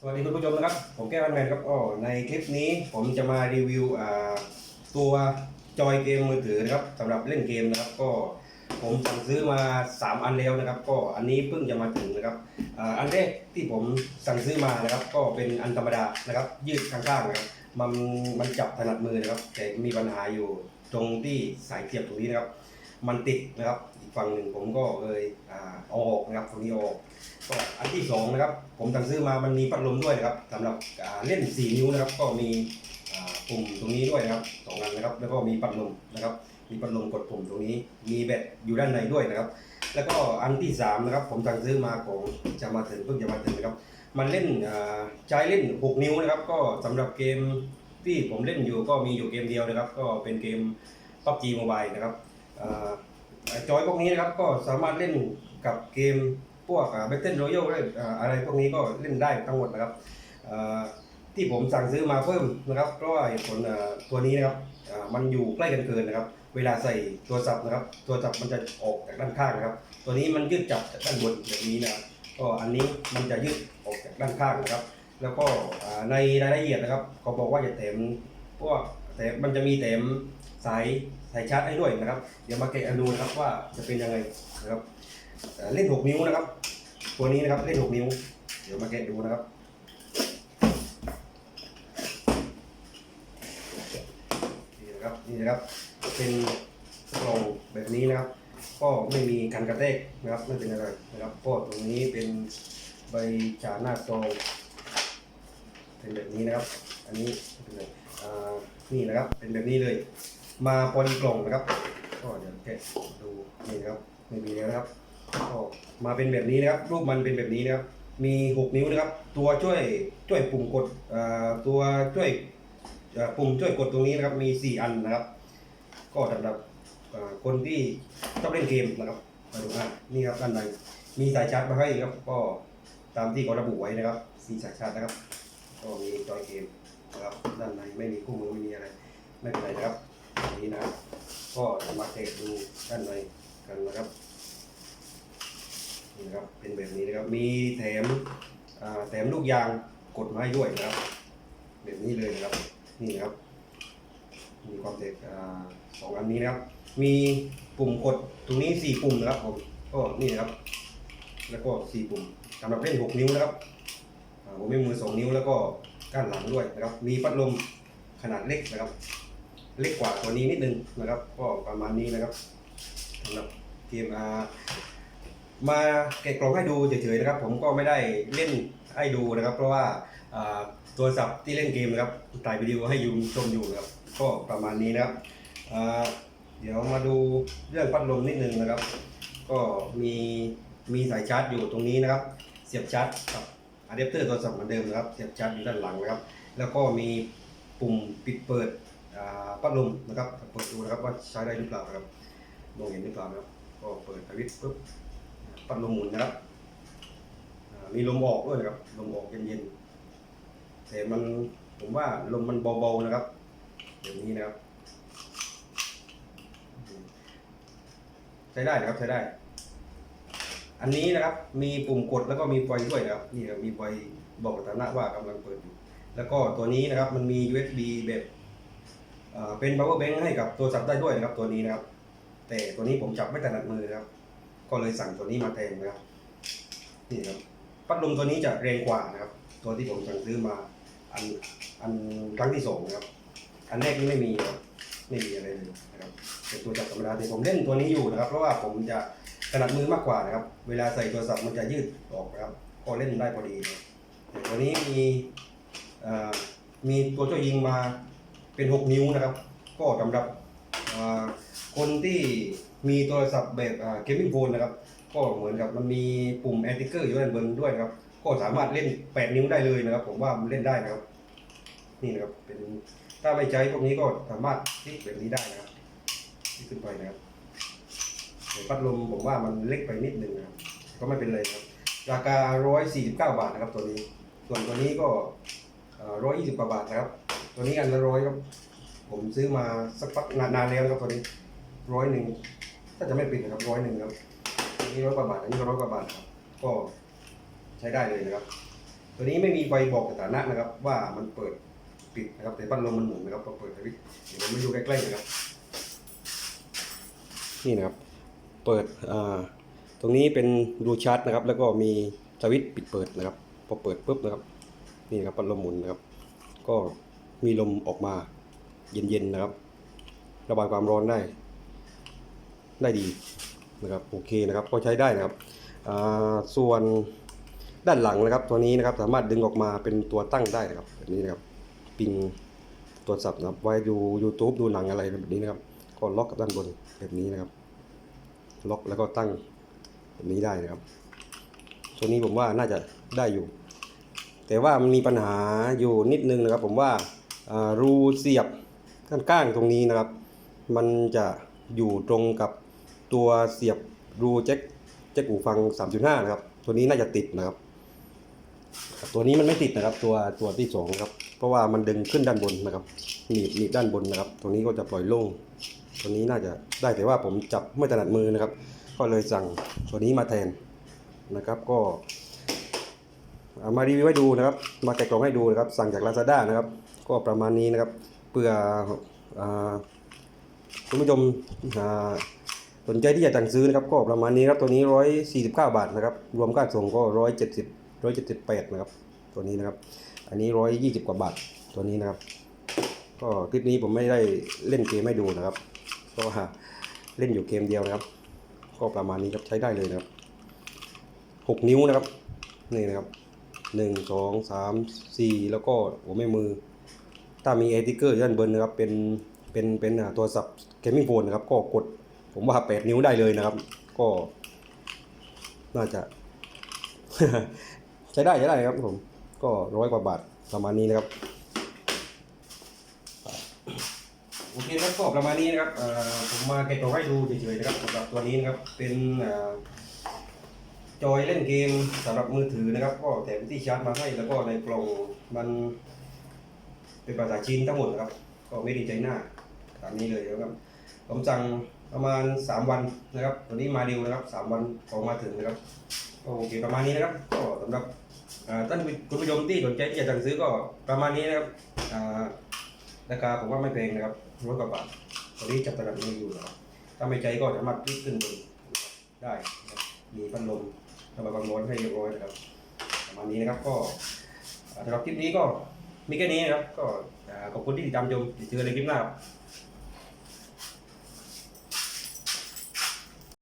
สวัสดีคุณผู้ชมนะครับ ผมแก้ววันแมนครับอ๋อในคลิปนี้ผมจะมารีวิวอ่าตัวจอยเกมมือถือนะครับสำหรับเล่นเกมนะครับ ก็ผมสั่งซื้อมา 3 อันแล้วนะครับ ก็อันนี้เพิ่งจะมาถึงนะครับอ่าอันแรกที่ผมสั่งซื้อมานะครับ ก็เป็นอันธรรมดานะครับ ยืดข้างๆนะครับมันมันจับถนัดมือนะครับ แต่มีปัญหาอยู่ตรงที่สายเสียบตรงนี้นะครับ มันติดนะครับ อีกฝั่งหนึ่งผมก็เลยอ่าเอาออกนะครับตรงนี้ออกก็อันที่สองนะครับ ผมสั่งซื้อมามันมีพัดลมด้วยนะครับสำหรับเล่น 4 นิ้วนะครับ ก็มีปุ่มตรงนี้ด้วยนะครับสองอันนะครับ แล้วก็มีพัดลมนะครับ มีพัดลมกดปุ่มตรงนี้ มีแบตอยู่ด้านในด้วยนะครับ แล้วก็อันที่สามนะครับ ผมสั่งซื้อมาของจะมาถึงเพิ่งจะมาถึงนะครับ มันเล่นใช้เล่น 6 นิ้วนะครับ ก็สำหรับเกมที่ผมเล่นอยู่ก็มีอยู่เกมเดียวนะครับ ก็เป็นเกม PUBG Mobile นะครับ จอยพวกนี้นะครับก็สามารถเล่นกับเกมพวกแบทเทิลรอยัลอะไรพวกนี้ก็เล่นได้ทั้งหมดนะครับที่ผมสั่งซื้อมาเพิ่มนะครับเพราะว่าเหตุผลตัวนี้นะครับมันอยู่ใกล้กันเกินนะครับ เวลาใส่โทรศัพท์นะครับโทรศัพท์มันจะออกจากด้านข้างนะครับ ตัวนี้มันยืดจับจากด้านบนแบบนี้นะครับก็อันนี้มันจะยืดออกจากด้านข้างนะครับ แล้วก็ในรายละเอียดนะครับเขาบอกว่าจะแถมพวกแต่มันจะมีแถมสาย สายชาร์จให้ด้วยนะครับ เดี๋ยวมาแกะดูนะครับว่าจะเป็นยังไงนะครับเล่น 6 นิ้วนะครับ ตัวนี้นะครับเล่น 6 นิ้ว เดี๋ยวมาแกะดูนะครับนี่นะครับนี่นะครับเป็นกล่องแบบนี้นะครับ ก็ไม่มีกันกระแทกนะครับไม่เป็นอะไรนะครับก็ตรงนี้เป็นใบจาหน้าซองเป็นแบบนี้นะครับ อันนี้เป็นอะไรนี่นะครับเป็นแบบนี้เลย มาพอดีกล่องนะครับก็เดี๋ยวแกะดูนี่นะครับไม่มีแล้วนะครับก็มาเป็นแบบนี้นะครับ รูปมันเป็นแบบนี้นะครับ มี 6 นิ้วนะครับ ตัวช่วยช่วยปุ่มกดอ่าตัวช่วยปุ่มช่วยกดตรงนี้นะครับ มี 4 อันนะครับ ก็สำหรับคนที่ชอบเล่นเกมนะครับมาดูอะนี่ครับด้านในมีสายชาร์จมาให้ครับ ก็ตามที่เขาระบุไว้นะครับสีสายชาร์จนะครับ ก็มีจอยเกมนะครับด้านในไม่มีคู่มือไม่มีอะไรไม่เป็นไรนะครับ นนี้นะครับ ก็จะมาเทสดูด้านในกันนะครับนี่นะครับ เป็นแบบนี้นะครับ มีแถมแถมลูกยางกดมาให้ด้วยนะครับ แบบนี้เลยนะครับ นี่นะครับ มีความแตกสองอันนี้นะครับ มีปุ่มกดตรงนี้สี่ปุ่มนะครับผม ก็นี่นะครับ แล้วก็สี่ปุ่มสำหรับเล่นหกนิ้วนะครับผมไม่มือสองนิ้วแล้วก็ก้านหลังด้วยนะครับ มีพัดลมขนาดเล็กนะครับ เล็กกว่าตัวนี้นิดนึงนะครับ ก็ประมาณนี้นะครับสำหรับเกมอามาแกะกล่องให้ดูเฉยๆนะครับ ผมก็ไม่ได้เล่นให้ดูนะครับ เพราะว่าตัวสับที่เล่นเกมนะครับถ่ายวิดีโอให้ยูชมอยู่นะครับ ก็ประมาณนี้นะครับเดี๋ยวมาดูเรื่องพัดลมนิดนึงนะครับ ก็มีมีสายชาร์จอยู่ตรงนี้นะครับ เสียบชาร์จกับอะแดปเตอร์โทรศัพท์เหมือนเดิมนะครับ เสียบชาร์จอยู่ด้านหลังนะครับ แล้วก็มีปุ่มปิดเปิด พัดลมนะครับเปิดดูนะครับว่าใช้ได้หรือเปล่านะครับมองเห็นหรือเปล่านะครับก็เปิดสวิตช์ปุ๊บพัดลมหมุนนะครับมีลมออกด้วยนะครับลมออกเย็นๆแต่มันผมว่าลมมันเบาๆนะครับแบบนี้นะครับใช้ได้นะครับใช้ได้ อันนี้นะครับมีปุ่มกดแล้วก็มีไฟด้วยนะครับนี่ครับมีไฟบอกสถานะว่ากำลังเปิดอยู่แล้วก็ตัวนี้นะครับมันมี USB แบบ เป็น power bank ให้กับโทรศัพท์ได้ด้วยนะครับตัวนี้นะครับ แต่ตัวนี้ผมจับไม่ถนัดมือนะครับ ก็เลยสั่งตัวนี้มาแทนนะครับนี่ครับพัดลมตัวนี้จะแรงกว่านะครับ ตัวที่ผมสั่งซื้อมาอันอันครั้งที่สองนะครับ อันแรกนี่ไม่มีครับไม่มีอะไรเลยนะครับเป็นตัวจับธรรมดาแต่ผมเล่นตัวนี้อยู่นะครับ เพราะว่าผมจะถนัดมือมากกว่านะครับ เวลาใส่โทรศัพท์มันจะยืดออกนะครับก็เล่นได้พอดีแต่ตัวนี้มีเอ่อมีตัวช่วยยิงมา เป็น6นิ้วนะครับ ก็สำหรับคนที่มีโทรศัพท์แบบเกมมิ่งโฟนนะครับ ก็เหมือนกับมันมีปุ่มแอนติเกอร์อยู่ด้านบนด้วยนะครับ ก็สามารถเล่น 8 นิ้วได้เลยนะครับ ผมว่ามันเล่นได้นะครับ นี่นะครับเป็นถ้าไม่ใช้พวกนี้ก็สามารถคลิกแบบนี้ได้นะครับคลิกขึ้นไปนะครับพัดลมผมว่ามันเล็กไปนิดนึงนะครับก็ไม่เป็นไรครับ ราคา 149 บาทนะครับตัวนี้ ส่วนตัวนี้ก็ ร้อยยี่สิบกว่าบาทนะครับ ตัวนี้อันละร้อยครับ ผมซื้อมาสักพักนานแล้วนะครับตัวนี้ร้อยหนึ่งถ้าจะไม่ปิดนะครับร้อยหนึ่งครับอันนี้ร้อยกว่าบาทอันนี้ก็ร้อยกว่าบาทครับก็ใช้ได้เลยนะครับ ตัวนี้ไม่มีไฟบอกสถานะนะครับ ว่ามันเปิดปิดนะครับแต่พัดลมมันหมุนนะครับก็เปิดสวิตช์เดี๋ยวผมมาดูใกล้ๆนะครับนี่นะครับ เปิดอ่าตรงนี้เป็นรูชาร์จนะครับ แล้วก็มีสวิตช์ปิดเปิดนะครับ พอเปิดปุ๊บนะครับ นี่ครับพัดลมหมุนนะครับ ก็มีลมออกมาเย็นๆนะครับ ระบายความร้อนได้ ได้ดีนะครับโอเคนะครับก็ใช้ได้นะครับส่วนด้านหลังนะครับ ตัวนี้นะครับสามารถดึงออกมาเป็นตัวตั้งได้นะครับแบบนี้นะครับปิงตัวสับนะครับไว้ดู YouTube ดูหนังอะไรแบบนี้นะครับ ก็ล็อกกับด้านบนแบบนี้นะครับ ล็อกแล้วก็ตั้งแบบนี้ได้นะครับ ตัวนี้ผมว่าน่าจะได้อยู่ แต่ว่ามันมีปัญหาอยู่นิดนึงนะครับ ผมว่ารูเสียบด้านข้างตรงนี้นะครับ มันจะอยู่ตรงกับตัวเสียบรูแจ็คแจ็คหูฟัง 3.5 นะครับ ตัวนี้น่าจะติดนะครับ ตัวนี้มันไม่ติดนะครับ ตัวตัวที่สองครับ เพราะว่ามันดึงขึ้นด้านบนนะครับหนีบหนีบด้านบนนะครับ ตัวนี้ก็จะปล่อยโล่งตัวนี้น่าจะได้แต่ว่าผมจับไม่ถนัดมือนะครับ ก็เลยสั่งตัวนี้มาแทนนะครับ ก็ มารีวิวให้ดูนะครับ มาแกะกล่องให้ดูนะครับ สั่งจาก Lazada นะครับ ก็ประมาณนี้นะครับเพื่ออคุณผู้ชมสนใจที่จะสั่งซื้อนะครับ ก็ประมาณนี้ครับตัวนี้ 149 บาทนะครับ รวมค่าส่งก็ 170 178 นะครับ ตัวนี้นะครับ อันนี้ 120 กว่าบาทตัวนี้นะครับ ก็คลิปนี้ผมไม่ได้เล่นเกมให้ดูนะครับเพราะว่าเล่นอยู่เกมเดียวนะครับ ก็ประมาณนี้ครับใช้ได้เลยนะครับ 6 นิ้วนะครับนี่นะครับ หนึ่งสองสามสี่แล้วก็หัวแม่มือ ถ้ามีเอติเกอร์ด้านบนนะครับ เป็น เป็น เป็นอ่าตัวสับเกมมิ่งโฟนนะครับ ก็กด ผมว่า8นิ้วได้เลยนะครับ ก็ น่าจะ ใช้ได้ใช้ได้ครับผม ก็ร้อยกว่าบาทประมาณนี้นะครับโอเคครับก็ประมาณนี้นะครับเอ่อผมมาแกะกล่องให้ดูเฉยๆนะครับสำหรับตัวนี้นะครับเป็นอ่า จอยเล่นเกมสำหรับมือถือนะครับ ก็แถมที่ชาร์จมาให้แล้วก็ในกล่องมันเป็นภาษาจีนทั้งหมดนะครับ ก็ไม่ดีใจหน้าตามนี้เลยนะครับ ผมสั่งประมาณ 3 วันนะครับวันนี้มาเร็วนะครับ 3 วันของมาถึงนะครับก็โอเคประมาณนี้นะครับ ก็สำหรับท่านคุณผู้ชมที่สนใจที่จะสั่งซื้อก็ประมาณนี้นะครับราคาผมว่าไม่แพงนะครับร้อยกว่าบาทตอนนี้จับตลาดมืออยู่นะครับถ้าไม่ใจก็สามารถคลิกขึ้นบนได้มีพัดลม ระบายความร้อนให้เรียบร้อยนะครับประมาณนี้นะครับก็สำหรับคลิปนี้ก็มีแค่นี้นะครับก็ขอบคุณที่ติดตามชมเดี๋ยวเจอกันในคลิปหน้าครับ